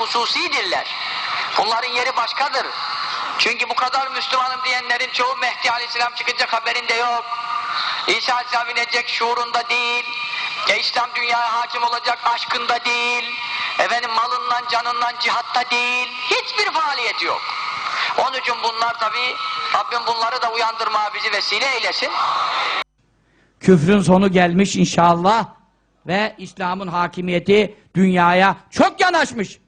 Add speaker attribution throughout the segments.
Speaker 1: hususidirler. Bunların yeri başkadır. Çünkü bu kadar Müslümanım diyenlerin çoğu Mehdi Aleyhisselam çıkacak haberinde yok. İsa Aleyhisselam inecek şuurunda değil. Ya İslam dünyaya hakim olacak aşkında değil. Efendim malından, canından, cihatta değil. Hiçbir faaliyeti yok. Onun için bunlar tabi Rabbim bunları da uyandırmaya bizi vesile eylesin.
Speaker 2: Küfrün sonu gelmiş inşallah ve İslam'ın hakimiyeti dünyaya çok yanaşmış.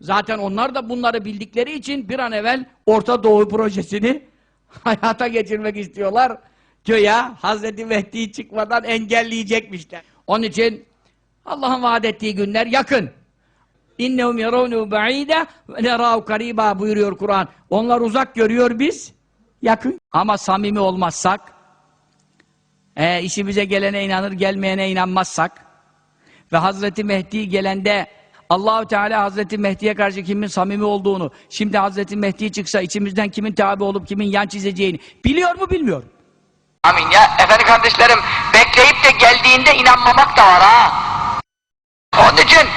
Speaker 2: Zaten onlar da bunları bildikleri için bir an evvel Orta Doğu projesini hayata geçirmek istiyorlar. Göya Hazreti Mehdi çıkmadan engelleyecekmişler. Onun için Allah'ın vaat ettiği günler yakın. İnnehum yarawnu ba'ide ve nerâhu kariba buyuruyor Kur'an. Onlar uzak görüyor biz yakın. Ama samimi olmazsak e, işimize gelene inanır, gelmeyene inanmazsak ve Hazreti Mehdi gelende Allahu Teala Hazreti Mehdi'ye karşı kimin samimi olduğunu, şimdi Hazreti Mehdi çıksa içimizden kimin tabi olup kimin yan çizeceğini biliyor mu bilmiyor.
Speaker 1: Amin ya. Efendim kardeşlerim bekleyip de geldiğinde inanmamak da var ha. Onun için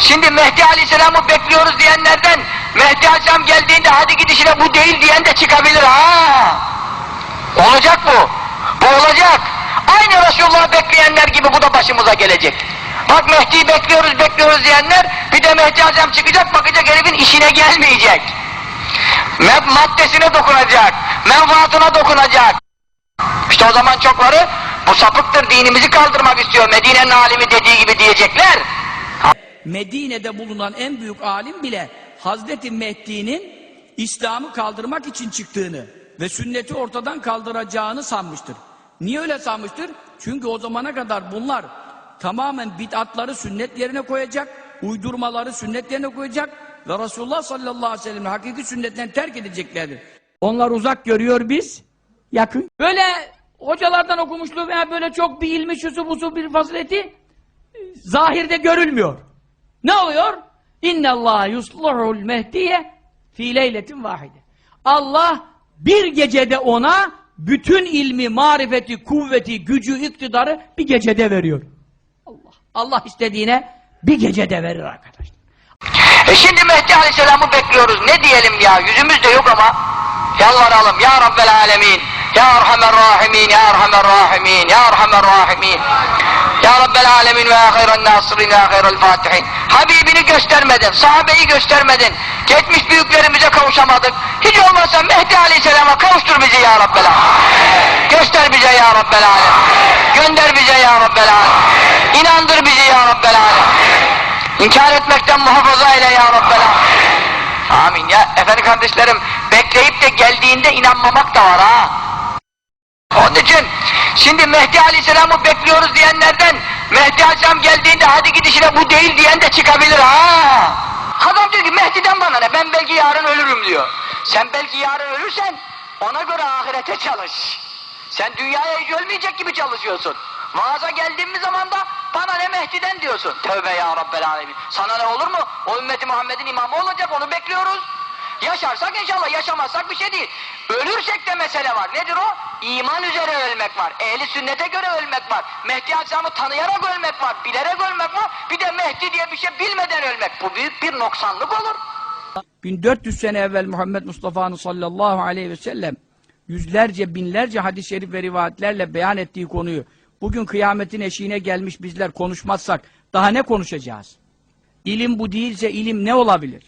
Speaker 1: şimdi Mehdi Aleyhisselam'ı bekliyoruz diyenlerden Mehdi Aleyhisselam geldiğinde hadi gidişine bu değil diyen de çıkabilir ha. Olacak bu. Bu olacak. Aynı Resulullah'ı bekleyenler gibi bu da başımıza gelecek. Bak Mehdi'yi bekliyoruz bekliyoruz diyenler bir de Mehdi Aleyhisselam çıkacak bakacak herifin işine gelmeyecek. Me- maddesine dokunacak. Menfaatına dokunacak. İşte o zaman çokları bu sapıktır dinimizi kaldırmak istiyor. Medine'nin alimi dediği gibi diyecekler.
Speaker 2: Medine'de bulunan en büyük alim bile Hazreti Mehdi'nin İslam'ı kaldırmak için çıktığını ve sünneti ortadan kaldıracağını sanmıştır. Niye öyle sanmıştır? Çünkü o zamana kadar bunlar tamamen bid'atları sünnet yerine koyacak, uydurmaları sünnet yerine koyacak ve Resulullah sallallahu aleyhi ve sellem'in hakiki sünnetten terk edeceklerdir. Onlar uzak görüyor biz, yakın. Böyle hocalardan okumuşluğu veya böyle çok bir ilmi, şusu busu bir fazileti zahirde görülmüyor. Ne oluyor? İnne Allah yusluhul mehdiye fi leyletin vahide. Allah bir gecede ona bütün ilmi, marifeti, kuvveti, gücü, iktidarı bir gecede veriyor. Allah. İstediğine bir gecede verir arkadaşlar.
Speaker 1: E şimdi Mehdi Aleyhisselam'ı bekliyoruz. Ne diyelim ya? Yüzümüz de yok ama. Yalvaralım. Ya Rabbel Alemin. Ya Erhamer Rahimin. Ya Erhamer Rahimin. Ya Erhamer Rahimin. Ya Rabbel Alemin ve ya hayran nasirin ya hayral fatihin. Habibini göstermedin. Sahabeyi göstermedin. Geçmiş büyüklerimize kavuşamadık. Hiç olmazsa Mehdi Aleyhisselam'a kavuştur bizi ya Rabbel Alemin. Göster bize ya Rabbel Alemin. Gönder bize ya Rabbel Alemin. İnandır bizi ya Rabbel Alemin. İnkar etmekten muhafaza eyle ya Rabbel. Amin ya. Efendim kardeşlerim bekleyip de geldiğinde inanmamak da var ha. Onun için şimdi Mehdi Aleyhisselam'ı bekliyoruz diyenlerden Mehdi Aleyhisselam geldiğinde hadi gidişine bu değil diyen de çıkabilir ha. Adam diyor ki Mehdi'den bana ne ben belki yarın ölürüm diyor. Sen belki yarın ölürsen ona göre ahirete çalış. Sen dünyaya hiç ölmeyecek gibi çalışıyorsun. Vaaza geldiğimiz zaman da bana ne Mehdi'den diyorsun. Tövbe ya Rabbel Alemin. Sana ne olur mu? O ümmeti Muhammed'in imamı olacak onu bekliyoruz. Yaşarsak inşallah yaşamazsak bir şey değil. Ölürsek de mesele var. Nedir o? İman üzere ölmek var. Ehli sünnete göre ölmek var. Mehdi Aleyhisselam'ı tanıyarak ölmek var. Bilerek ölmek var. Bir de Mehdi diye bir şey bilmeden ölmek. Bu büyük bir noksanlık olur.
Speaker 2: 1400 sene evvel Muhammed Mustafa'nın sallallahu aleyhi ve sellem yüzlerce binlerce hadis-i şerif ve rivayetlerle beyan ettiği konuyu bugün kıyametin eşiğine gelmiş bizler konuşmazsak daha ne konuşacağız? İlim bu değilse ilim ne olabilir?